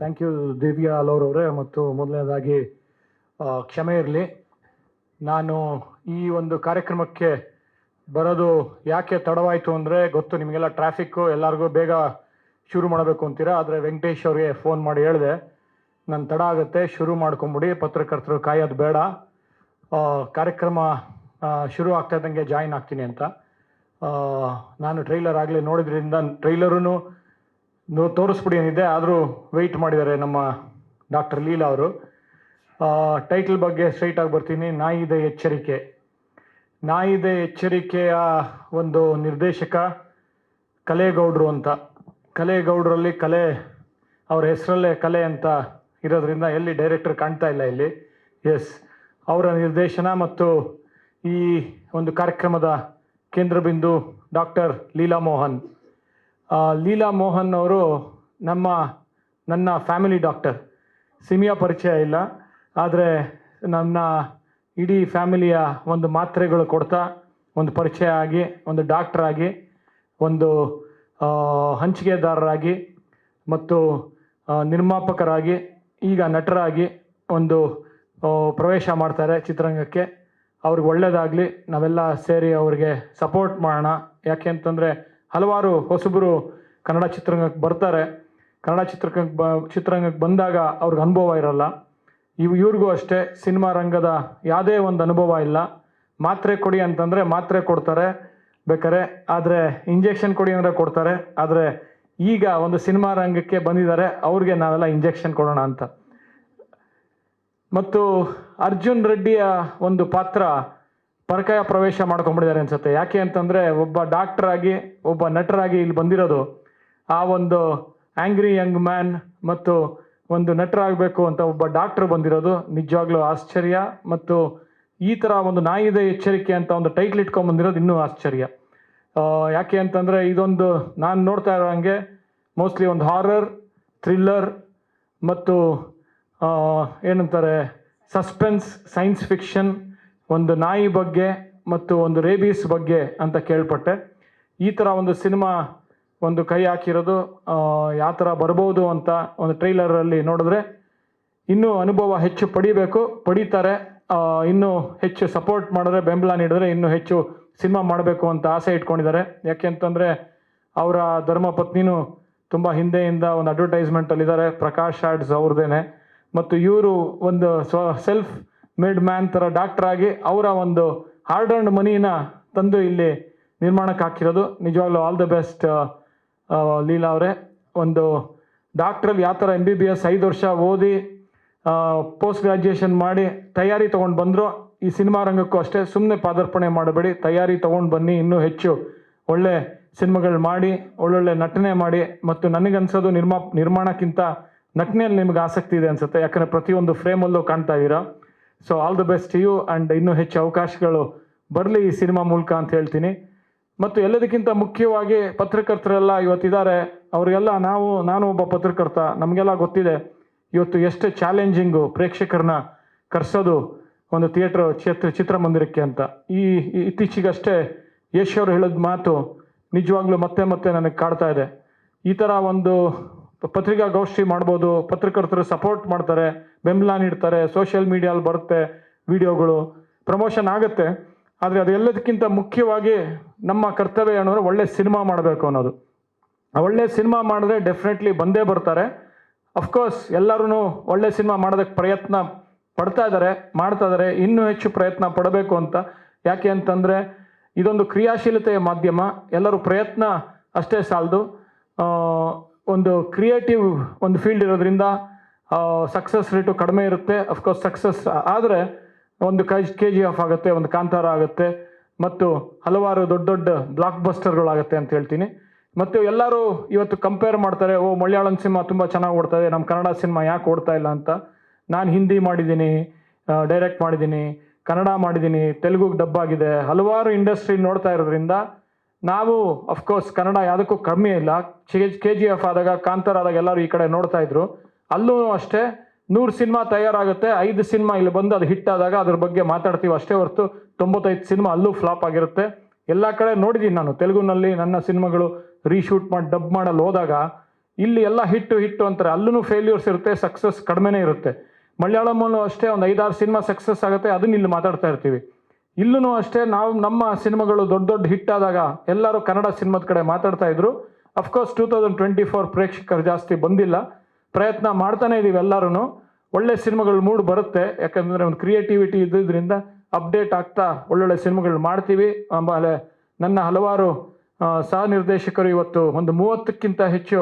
Thank you Divya ಅಲೋರ್ ಅವರೇ. ಮತ್ತು ಮೊದಲನೇದಾಗಿ ಕ್ಷಮೆ ಇರಲಿ. ನಾನು ಈ ಒಂದು ಕಾರ್ಯಕ್ರಮಕ್ಕೆ ಬರೋದು ಯಾಕೆ ತಡವಾಯಿತು ಅಂದರೆ, ಗೊತ್ತು, ನಿಮಗೆಲ್ಲ ಟ್ರಾಫಿಕ್ಕು ಎಲ್ಲರಿಗೂ ಬೇಗ ಶುರು ಮಾಡಬೇಕು ಅಂತೀರಾ? ಆದರೆ ವೆಂಕಟೇಶ್ ಅವ್ರಿಗೆ ಫೋನ್ ಮಾಡಿ ಹೇಳಿದೆ, ನಾನು ತಡ ಆಗುತ್ತೆ, ಶುರು ಮಾಡ್ಕೊಂಬಿಡಿ, ಪತ್ರಕರ್ತರು ಕಾಯೋದು ಬೇಡ. ಕಾರ್ಯಕ್ರಮ ಶುರು ಆಗ್ತಾ ಇದ್ದಂಗೆ ಜಾಯಿನ್ ಆಗ್ತೀನಿ ಅಂತ. ನಾನು ಟ್ರೈಲರ್ ಆಗಲೇ ನೋಡಿದ್ರಿಂದ ಟ್ರೈಲರೂ ತೋರಿಸ್ಬಿಡಿ ಏನಿದೆ. ಆದರೂ ವೆಯ್ಟ್ ಮಾಡಿದ್ದಾರೆ ನಮ್ಮ ಡಾಕ್ಟರ್ ಲೀಲಾ ಅವರು. ಟೈಟಲ್ ಬಗ್ಗೆ ಸ್ಟ್ರೈಟಾಗಿ ಬರ್ತೀನಿ. ನಾಯಿದೆ ಎಚ್ಚರಿಕೆ. ನಾಯಿದೆ ಎಚ್ಚರಿಕೆಯ ಒಂದು ನಿರ್ದೇಶಕ ಕಲೆಗೌಡರು ಅಂತ. ಕಲೆಗೌಡರಲ್ಲಿ ಕಲೆ, ಅವರ ಹೆಸರಲ್ಲೇ ಕಲೆ ಅಂತ ಇರೋದ್ರಿಂದ ಎಲ್ಲಿ ಡೈರೆಕ್ಟರ್ ಕಾಣ್ತಾ ಇಲ್ಲ ಇಲ್ಲಿ. ಎಸ್ ಅವರ ನಿರ್ದೇಶನ ಮತ್ತು ಈ ಒಂದು ಕಾರ್ಯಕ್ರಮದ ಕೇಂದ್ರ ಬಿಂದು ಡಾಕ್ಟರ್ ಲೀಲಾ ಮೋಹನ್. ಲೀಲಾ ಮೋಹನ್ ಅವರು ನಮ್ಮ, ನನ್ನ ಫ್ಯಾಮಿಲಿ ಡಾಕ್ಟರ್ ಸಿಮಿಯಾ ಪರಿಚಯ ಇಲ್ಲ, ಆದರೆ ನನ್ನ ಇಡೀ ಫ್ಯಾಮಿಲಿಯ ಒಂದು ಮಾತ್ರೆಗಳು ಕೊಡ್ತಾ, ಒಂದು ಪರಿಚಯ ಆಗಿ, ಒಂದು ಡಾಕ್ಟರ್ ಆಗಿ, ಒಂದು ಹಂಚಿಕೆದಾರರಾಗಿ ಮತ್ತು ನಿರ್ಮಾಪಕರಾಗಿ, ಈಗ ನಟರಾಗಿ ಒಂದು ಪ್ರವೇಶ ಮಾಡ್ತಾರೆ ಚಿತ್ರರಂಗಕ್ಕೆ. ಅವ್ರಿಗೆ ಒಳ್ಳೆಯದಾಗಲಿ ನಾವೆಲ್ಲ ಸೇರಿ ಅವ್ರಿಗೆ ಸಪೋರ್ಟ್ ಮಾಡೋಣ. ಯಾಕೆ ಅಂತಂದರೆ ಹಲವಾರು ಹೊಸಬರು ಕನ್ನಡ ಚಿತ್ರರಂಗಕ್ಕೆ ಬರ್ತಾರೆ. ಕನ್ನಡ ಚಿತ್ರರಂಗಕ್ಕೆ ಬ, ಚಿತ್ರರಂಗಕ್ಕೆ ಬಂದಾಗ ಅವ್ರಿಗೆ ಅನುಭವ ಇರಲ್ಲ. ಇವು, ಇವ್ರಿಗೂ ಅಷ್ಟೇ ಸಿನಿಮಾ ರಂಗದ ಯಾವುದೇ ಒಂದು ಅನುಭವ ಇಲ್ಲ. ಮಾತ್ರೆ ಕೊಡಿ ಅಂತಂದರೆ ಮಾತ್ರೆ ಕೊಡ್ತಾರೆ ಬೇಕಾರೆ ಆದರೆ ಇಂಜೆಕ್ಷನ್ ಕೊಡಿ ಅಂದರೆ ಕೊಡ್ತಾರೆ. ಆದರೆ ಈಗ ಒಂದು ಸಿನಿಮಾ ರಂಗಕ್ಕೆ ಬಂದಿದ್ದಾರೆ, ಅವ್ರಿಗೆ ನಾವೆಲ್ಲ ಇಂಜೆಕ್ಷನ್ ಕೊಡೋಣ ಅಂತ. ಮತ್ತು ಅರ್ಜುನ್ ರೆಡ್ಡಿಯ ಒಂದು ಪಾತ್ರ ಪರಕಾಯ ಪ್ರವೇಶ ಮಾಡ್ಕೊಂಡ್ಬಿಟ್ಟಿದ್ದಾರೆ ಅನ್ಸುತ್ತೆ. ಯಾಕೆ ಅಂತಂದರೆ ಒಬ್ಬ ಡಾಕ್ಟರ್ ಆಗಿ, ಒಬ್ಬ ನಟರಾಗಿ ಇಲ್ಲಿ ಬಂದಿರೋದು, ಆ ಒಂದು ಆಂಗ್ರಿ ಯಂಗ್ ಮ್ಯಾನ್ ಮತ್ತು ಒಂದು ನಟರಾಗಬೇಕು ಅಂತ ಒಬ್ಬ ಡಾಕ್ಟರ್ ಬಂದಿರೋದು ನಿಜವಾಗ್ಲೂ ಆಶ್ಚರ್ಯ ಮತ್ತು ಈ ಥರ ಒಂದು ನಾಯಿದ ಎಚ್ಚರಿಕೆ ಅಂತ ಒಂದು ಟೈಟ್ಲ್ ಇಟ್ಕೊಂಡ್ ಬಂದಿರೋದು ಇನ್ನೂ ಆಶ್ಚರ್ಯ. ಯಾಕೆ ಅಂತಂದರೆ ಇದೊಂದು ನಾನು ನೋಡ್ತಾ ಇರೋ ಹಂಗೆ ಮೋಸ್ಟ್ಲಿ ಒಂದು ಹಾರರ್ ಥ್ರಿಲ್ಲರ್ ಮತ್ತು ಏನಂತಾರೆ ಸಸ್ಪೆನ್ಸ್ ಸೈನ್ಸ್ ಫಿಕ್ಷನ್ ಒಂದು ನಾಯಿ ಬಗ್ಗೆ ಮತ್ತು ಒಂದು ರೇಬೀಸ್ ಬಗ್ಗೆ ಅಂತ ಕೇಳ್ಪಟ್ಟೆ. ಈ ಥರ ಒಂದು ಸಿನಿಮಾ ಒಂದು ಕೈ ಹಾಕಿರೋದು ಯಾವ ಥರ ಬರ್ಬೋದು ಅಂತ ಒಂದು ಟ್ರೈಲರಲ್ಲಿ ನೋಡಿದ್ರೆ ಇನ್ನೂ ಅನುಭವ ಹೆಚ್ಚು ಪಡಿಬೇಕು. ಪಡೀತಾರೆ ಇನ್ನೂ ಹೆಚ್ಚು ಸಪೋರ್ಟ್ ಮಾಡಿದ್ರೆ, ಬೆಂಬಲ ನೀಡಿದ್ರೆ ಇನ್ನೂ ಹೆಚ್ಚು ಸಿನಿಮಾ ಮಾಡಬೇಕು ಅಂತ ಆಸೆ ಇಟ್ಕೊಂಡಿದ್ದಾರೆ. ಯಾಕೆ ಅಂತಂದರೆ ಅವರ ಧರ್ಮಪತ್ನಿನೂ ತುಂಬ ಹಿಂದೆಯಿಂದ ಒಂದು ಅಡ್ವರ್ಟೈಸ್ಮೆಂಟಲ್ಲಿದ್ದಾರೆ ಪ್ರಕಾಶ್ ಆಡ್ಸ್ ಅವ್ರದ್ದೇನೆ ಮತ್ತು ಇವರು ಒಂದು ಸ್ವ ಸೆಲ್ಫ್ ಮೇಡ್ ಮ್ಯಾನ್ ಥರ ಡಾಕ್ಟರ್ ಆಗಿ ಅವರ ಒಂದು ಹಾರ್ಡ್ ಅಂಡ್ ಮನಿನ ತಂದು ಇಲ್ಲಿ ನಿರ್ಮಾಣಕ್ಕೆ ಹಾಕಿರೋದು. ನಿಜವಾಗ್ಲೂ ಆಲ್ ದ ಬೆಸ್ಟ್ ಲೀಲಾ ಅವರೇ. ಒಂದು ಡಾಕ್ಟ್ರಲ್ಲಿ ಯಾವ ಥರ ಎಂ ಬಿ ಬಿ ಎಸ್ ಐದು ವರ್ಷ ಓದಿ ಪೋಸ್ಟ್ ಗ್ರ್ಯಾಜುಯೇಷನ್ ಮಾಡಿ ತಯಾರಿ ತೊಗೊಂಡು ಬಂದರು. ಈ ಸಿನಿಮಾ ರಂಗಕ್ಕೂ ಅಷ್ಟೇ ಸುಮ್ಮನೆ ಪಾದಾರ್ಪಣೆ ಮಾಡಬೇಡಿ. ತಯಾರಿ ತೊಗೊಂಡು ಬನ್ನಿ, ಇನ್ನೂ ಹೆಚ್ಚು ಒಳ್ಳೆ ಸಿನಿಮಾಗಳು ಮಾಡಿ, ಒಳ್ಳೊಳ್ಳೆ ನಟನೆ ಮಾಡಿ ಮತ್ತು ನನಗನ್ಸೋದು ನಿರ್ಮಾ ನಿರ್ಮಾಣಕ್ಕಿಂತ ನಟನೆಯಲ್ಲಿ ನಿಮ್ಗೆ ಆಸಕ್ತಿ ಇದೆ ಅನ್ಸುತ್ತೆ. ಯಾಕಂದರೆ ಪ್ರತಿಯೊಂದು ಫ್ರೇಮಲ್ಲೂ ಕಾಣ್ತಾ ಇದ್ದೀರಾ. So all the best you and ಇನ್ನೂ ಹೆಚ್ಚು ಅವಕಾಶಗಳು ಬರಲಿ ಈ ಸಿನಿಮಾ ಮೂಲಕ ಅಂತ ಹೇಳ್ತೀನಿ. ಮತ್ತು ಎಲ್ಲದಕ್ಕಿಂತ ಮುಖ್ಯವಾಗಿ ಪತ್ರಕರ್ತರೆಲ್ಲ ಇವತ್ತಿದ್ದಾರೆ. ಅವರಿಗೆಲ್ಲ ನಾವು, ನಾನು ಒಬ್ಬ ಪತ್ರಕರ್ತ, ನಮಗೆಲ್ಲ ಗೊತ್ತಿದೆ. ಇವತ್ತು ಎಷ್ಟು ಚಾಲೆಂಜಿಂಗು ಪ್ರೇಕ್ಷಕರನ್ನ ಕರೆಸೋದು ಒಂದು ಥಿಯೇಟ್ರ್ ಚಿತ್ರ ಚಿತ್ರಮಂದಿರಕ್ಕೆ ಅಂತ. ಈ ಇತ್ತೀಚೆಗಷ್ಟೇ ಯಶ್ ಅವರು ಹೇಳಿದ ಮಾತು ನಿಜವಾಗ್ಲೂ ಮತ್ತೆ ಮತ್ತೆ ನನಗೆ ಕಾಡ್ತಾ ಇದೆ. ಈ ಥರ ಒಂದು ಪತ್ರಿಕಾಗೋಷ್ಠಿ ಮಾಡ್ಬೋದು, ಪತ್ರಕರ್ತರು ಸಪೋರ್ಟ್ ಮಾಡ್ತಾರೆ, ಬೆಂಬಲ ನೀಡ್ತಾರೆ ಸೋಷಿಯಲ್ ಮೀಡಿಯಲ್ಲಿ ಬರುತ್ತೆ ವಿಡಿಯೋಗಳು ಪ್ರಮೋಷನ್ ಆಗುತ್ತೆ. ಆದರೆ ಅದೆಲ್ಲದಕ್ಕಿಂತ ಮುಖ್ಯವಾಗಿ ನಮ್ಮ ಕರ್ತವ್ಯ ಏನಂದ್ರೆ ಒಳ್ಳೆ ಸಿನಿಮಾ ಮಾಡಬೇಕು ಅನ್ನೋದು. ಒಳ್ಳೆ ಸಿನಿಮಾ ಮಾಡಿದ್ರೆ ಡೆಫಿನೆಟ್ಲಿ ಬಂದೇ ಬರ್ತಾರೆ. ಅಫ್ಕೋರ್ಸ್ ಎಲ್ಲರೂ ಒಳ್ಳೆ ಸಿನಿಮಾ ಮಾಡೋದಕ್ಕೆ ಪ್ರಯತ್ನ ಪಡ್ತಾ ಇದ್ದಾರೆ ಮಾಡ್ತಾ ಇದ್ದಾರೆ ಇನ್ನೂ ಹೆಚ್ಚು ಪ್ರಯತ್ನ ಪಡಬೇಕು ಅಂತ. ಯಾಕೆ ಅಂತಂದರೆ ಇದೊಂದು ಕ್ರಿಯಾಶೀಲತೆಯ ಮಾಧ್ಯಮ, ಎಲ್ಲರೂ ಪ್ರಯತ್ನ ಅಷ್ಟೇ ಸಾಲದು. ಒಂದು ಕ್ರಿಯೇಟಿವ್ ಒಂದು ಫೀಲ್ಡ್ ಇರೋದ್ರಿಂದ ಸಕ್ಸಸ್ ರೇಟು ಕಡಿಮೆ ಇರುತ್ತೆ. ಅಫ್ಕೋರ್ಸ್ ಸಕ್ಸಸ್ ಆದರೆ ಒಂದು ಕೈ ಕೆ ಜಿ ಎಫ್ ಆಗುತ್ತೆ, ಒಂದು ಕಾಂತಾರ ಆಗುತ್ತೆ, ಮತ್ತು ಹಲವಾರು ದೊಡ್ಡ ದೊಡ್ಡ ಬ್ಲಾಕ್ ಬಸ್ಟರ್ಗಳಾಗುತ್ತೆ ಅಂತ ಹೇಳ್ತೀನಿ. ಮತ್ತು ಎಲ್ಲರೂ ಇವತ್ತು ಕಂಪೇರ್ ಮಾಡ್ತಾರೆ, ಓ, ಮಲಯಾಳಂ ಸಿನಿಮಾ ತುಂಬ ಚೆನ್ನಾಗಿ ಓಡ್ತಾ ಇದೆ ನಮ್ಮ ಕನ್ನಡ ಸಿನಿಮಾ ಯಾಕೆ ಓಡ್ತಾ ಇಲ್ಲ ಅಂತ. ನಾನು ಹಿಂದಿ ಮಾಡಿದ್ದೀನಿ ಡೈರೆಕ್ಟ್ ಮಾಡಿದ್ದೀನಿ, ಕನ್ನಡ ಮಾಡಿದ್ದೀನಿ ತೆಲುಗುಗೆ ಡಬ್ ಆಗಿದೆ ಹಲವಾರು ಇಂಡಸ್ಟ್ರಿ ನೋಡ್ತಾ ಇರೋದ್ರಿಂದ ನಾವು ಅಫ್ಕೋರ್ಸ್ ಕನ್ನಡ ಯಾವುದಕ್ಕೂ ಕಮ್ಮಿ ಇಲ್ಲ. ಕೆ ಜಿ ಎಫ್ ಆದಾಗ, ಕಾಂತಾರ ಆದಾಗ ಎಲ್ಲರೂ ಈ ಕಡೆ ನೋಡ್ತಾ ಇದ್ರು. ಅಲ್ಲೂ ಅಷ್ಟೇ, ನೂರು ಸಿನಿಮಾ ತಯಾರಾಗುತ್ತೆ. ಐದು ಸಿನಿಮಾ ಇಲ್ಲಿ ಬಂದು ಅದು ಹಿಟ್ ಆದಾಗ ಅದ್ರ ಬಗ್ಗೆ ಮಾತಾಡ್ತೀವಿ ಅಷ್ಟೇ ಹೊರತು. ತೊಂಬತ್ತೈದು ಸಿನಿಮಾ ಅಲ್ಲೂ ಫ್ಲಾಪ್ ಆಗಿರುತ್ತೆ. ಎಲ್ಲ ಕಡೆ ನೋಡಿದ್ದೀನಿ ನಾನು. ತೆಲುಗುನಲ್ಲಿ ನನ್ನ ಸಿನಿಮಾಗಳು ರೀಶೂಟ್ ಮಾಡಿ ಡಬ್ ಮಾಡಲು ಹೋದಾಗ, ಇಲ್ಲಿ ಎಲ್ಲ ಹಿಟ್ಟು ಹಿಟ್ಟು ಅಂತಾರೆ. ಅಲ್ಲೂ ಫೇಲ್ಯೂರ್ಸ್ ಇರುತ್ತೆ ಸಕ್ಸಸ್ ಕಡಿಮೆನೇ ಇರುತ್ತೆ. ಮಲಯಾಳಮಲ್ಲೂ ಅಷ್ಟೇ, ಒಂದು ಐದಾರು ಸಿನಿಮಾ ಸಕ್ಸಸ್ ಆಗುತ್ತೆ. ಅದನ್ನ ಇಲ್ಲಿ ಮಾತಾಡ್ತಾ ಇರ್ತೀವಿ. ಇಲ್ಲೂ ಅಷ್ಟೇ ನಾವು ನಮ್ಮ ಸಿನಿಮಾಗಳು ದೊಡ್ಡ ದೊಡ್ಡ ಹಿಟ್ ಆದಾಗ ಎಲ್ಲರೂ ಕನ್ನಡ ಸಿನಿಮಾದ ಕಡೆ ಮಾತಾಡ್ತಾ ಇದ್ರು. Of course two thousand twenty four ಪ್ರೇಕ್ಷಕರು ಜಾಸ್ತಿ ಬಂದಿಲ್ಲ. ಪ್ರಯತ್ನ ಮಾಡ್ತಾನೆ ಇದೀವಿ ಎಲ್ಲರೂ ಒಳ್ಳೆ ಸಿನಿಮಾಗಳು ಮೂಡ್ ಬರುತ್ತೆ. ಯಾಕಂದ್ರೆ ಒಂದು ಕ್ರಿಯೇಟಿವಿಟಿ ಇದ್ದಿದ್ದರಿಂದ ಅಪ್ಡೇಟ್ ಆಗ್ತಾ ಒಳ್ಳೊಳ್ಳೆ ಸಿನಿಮಾಗಳು ಮಾಡ್ತೀವಿ. ಆಮೇಲೆ ನನ್ನ ಹಲವಾರು ಸಹ ನಿರ್ದೇಶಕರು ಇವತ್ತು ಒಂದು ಮೂವತ್ತಕ್ಕಿಂತ ಹೆಚ್ಚು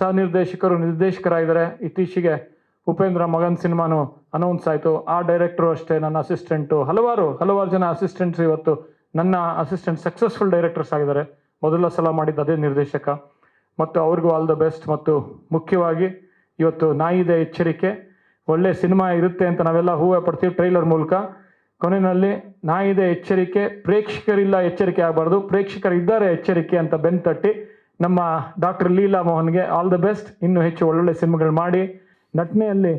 ಸಹ ನಿರ್ದೇಶಕರು ನಿರ್ದೇಶಕರಾಗಿದ್ದಾರೆ. ಇತ್ತೀಚೆಗೆ ಉಪೇಂದ್ರ ಮಗನ್ ಸಿನಿಮಾನು ಅನೌನ್ಸ್ ಆಯಿತು. ಆ ಡೈರೆಕ್ಟ್ರು ಅಷ್ಟೇ, ನನ್ನ ಅಸಿಸ್ಟೆಂಟು ಹಲವಾರು ಹಲವಾರು ಜನ ಅಸಿಸ್ಟೆಂಟ್ಸ್ ಇವತ್ತು ನನ್ನ ಅಸಿಸ್ಟೆಂಟ್ ಸಕ್ಸಸ್ಫುಲ್ ಡೈರೆಕ್ಟರ್ಸ್ ಆಗಿದ್ದಾರೆ. ಮೊದಲ ಸಲ ಮಾಡಿದ್ದು ಅದೇ ನಿರ್ದೇಶಕ. ಮತ್ತು ಅವ್ರಿಗೂ ಆಲ್ ದ ಬೆಸ್ಟ್ ಮತ್ತು ಮುಖ್ಯವಾಗಿ ಇವತ್ತು ನಾಯಿದೆ ಎಚ್ಚರಿಕೆ, ಒಳ್ಳೆ ಸಿನಿಮಾ ಇರುತ್ತೆ ಅಂತ ನಾವೆಲ್ಲ ಹೂವೆ ಪಡ್ತೀವಿ ಟ್ರೈಲರ್ ಮೂಲಕ. ಕೊನೆಯಲ್ಲಿ ನಾಯಿದೆ ಎಚ್ಚರಿಕೆ, ಪ್ರೇಕ್ಷಕರಿಲ್ಲ ಎಚ್ಚರಿಕೆ ಆಗಬಾರ್ದು. ಪ್ರೇಕ್ಷಕರು ಇದ್ದಾರೆ ಎಚ್ಚರಿಕೆ ಅಂತ ಬೆನ್ ತಟ್ಟಿ ನಮ್ಮ ಡಾಕ್ಟರ್ ಲೀಲಾ ಮೋಹನ್ಗೆ ಆಲ್ ದ ಬೆಸ್ಟ್ ಇನ್ನೂ ಹೆಚ್ಚು ಒಳ್ಳೊಳ್ಳೆ ಸಿನಿಮಾಗಳು ಮಾಡಿ. ನಟನೆಯಲ್ಲಿ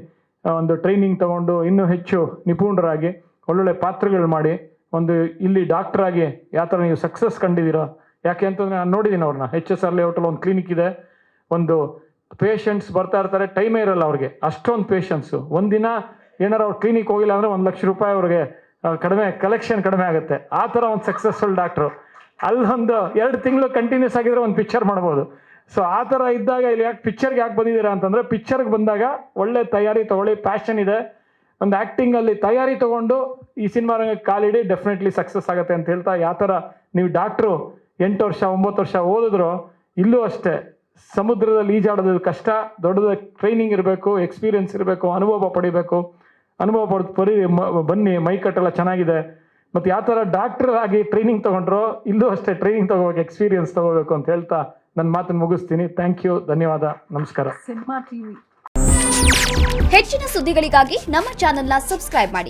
ಒಂದು ಟ್ರೈನಿಂಗ್ ತಗೊಂಡು ಇನ್ನೂ ಹೆಚ್ಚು ನಿಪುಣರಾಗಿ ಒಳ್ಳೊಳ್ಳೆ ಪಾತ್ರಗಳು ಮಾಡಿ, ಒಂದು ಇಲ್ಲಿ ಡಾಕ್ಟರ್ ಆಗಿ ಯಾವ ಥರ ನೀವು ಸಕ್ಸಸ್ ಕಂಡಿದ್ದೀರಾ, ಯಾಕೆ ಅಂತಂದ್ರೆ ನಾನು ನೋಡಿದ್ದೀನಿ ಅವ್ರನ್ನ. ಎಚ್ ಎಸ್ ಆರ್ ಲೇಔಟಲ್ಲಿ ಒಂದು ಕ್ಲಿನಿಕ್ ಇದೆ, ಒಂದು ಪೇಷಂಟ್ಸ್ ಬರ್ತಾ ಇರ್ತಾರೆ ಟೈಮೇ ಇರಲ್ಲ ಅವ್ರಿಗೆ. ಅಷ್ಟೊಂದು ಪೇಷಂಟ್ಸು ಒಂದಿನ ಏನಾರು ಅವ್ರು ಕ್ಲಿನಿಕ್ ಹೋಗಿಲ್ಲ ಅಂದರೆ ಒಂದು ಲಕ್ಷ ರೂಪಾಯಿ ಅವ್ರಿಗೆ ಕಡಿಮೆ ಕಲೆಕ್ಷನ್ ಕಡಿಮೆ ಆಗುತ್ತೆ. ಆ ಥರ ಒಂದು ಸಕ್ಸಸ್ಫುಲ್ ಡಾಕ್ಟ್ರು ಅಲ್ಲೊಂದು ಎರಡು ತಿಂಗಳು ಕಂಟಿನ್ಯೂಸ್ ಆಗಿದ್ರೆ ಒಂದು ಪಿಕ್ಚರ್ ಮಾಡ್ಬೋದು. ಸೊ ಆ ಥರ ಇದ್ದಾಗ ಇಲ್ಲಿ ಯಾಕೆ ಪಿಕ್ಚರ್ಗೆ ಯಾಕೆ ಬಂದಿದ್ದೀರಾ ಅಂತಂದ್ರೆ ಪಿಕ್ಚರ್ಗೆ ಬಂದಾಗ ಒಳ್ಳೆ ತಯಾರಿ ತಗೊಳ್ಳಿ ಪ್ಯಾಷನ್ ಇದೆ. ಒಂದು ಆ್ಯಕ್ಟಿಂಗಲ್ಲಿ ತಯಾರಿ ತಗೊಂಡು ಈ ಸಿನಿಮಾ ರಂಗಕ್ಕೆ ಕಾಲಿಡಿ ಡೆಫಿನೆಟ್ಲಿ ಸಕ್ಸಸ್ ಆಗುತ್ತೆ ಅಂತ ಹೇಳ್ತಾ, ಯಾವ ಥರ ನೀವು ಡಾಕ್ಟ್ರು ಎಂಟು ವರ್ಷ, ಒಂಬತ್ತು ವರ್ಷ ಓದಿದ್ರು ಇಲ್ಲೂ ಅಷ್ಟೇ, ಸಮುದ್ರದಲ್ಲಿ ಈಜಾಡೋದು ಕಷ್ಟ, ದೊಡ್ಡದ ಟ್ರೈನಿಂಗ್ ಇರಬೇಕು ಎಕ್ಸ್ಪೀರಿಯನ್ಸ್ ಇರಬೇಕು, ಅನುಭವ ಪಡಿಬೇಕು. ಅನುಭವ ಪಡೆದು ಪರಿ ಮ- ಬನ್ನಿ ಮೈಕಟ್ಟೆಲ್ಲ ಚೆನ್ನಾಗಿದೆ. ಮತ್ತು ಯಾವ ಥರ ಡಾಕ್ಟರ್ ಆಗಿ ಟ್ರೈನಿಂಗ್ ತಗೊಂಡ್ರು ಇಲ್ಲೂ ಅಷ್ಟೇ ಟ್ರೈನಿಂಗ್ ತಗೋಬೇಕು ಎಕ್ಸ್ಪೀರಿಯನ್ಸ್ ತಗೋಬೇಕು ಅಂತ ಹೇಳ್ತಾ ನನ್ನ ಮಾತನ್ನು ಮುಗಿಸ್ತೀನಿ. ಥ್ಯಾಂಕ್ ಯು ಧನ್ಯವಾದ. ನಮಸ್ಕಾರ. Cinema TV. ಹೆಚ್ಚಿನ ಸುದ್ದಿಗಳಿಗಾಗಿ ನಮ್ಮ ಚಾನೆಲ್ನ ಸಬ್ಸ್ಕ್ರೈಬ್ ಮಾಡಿ.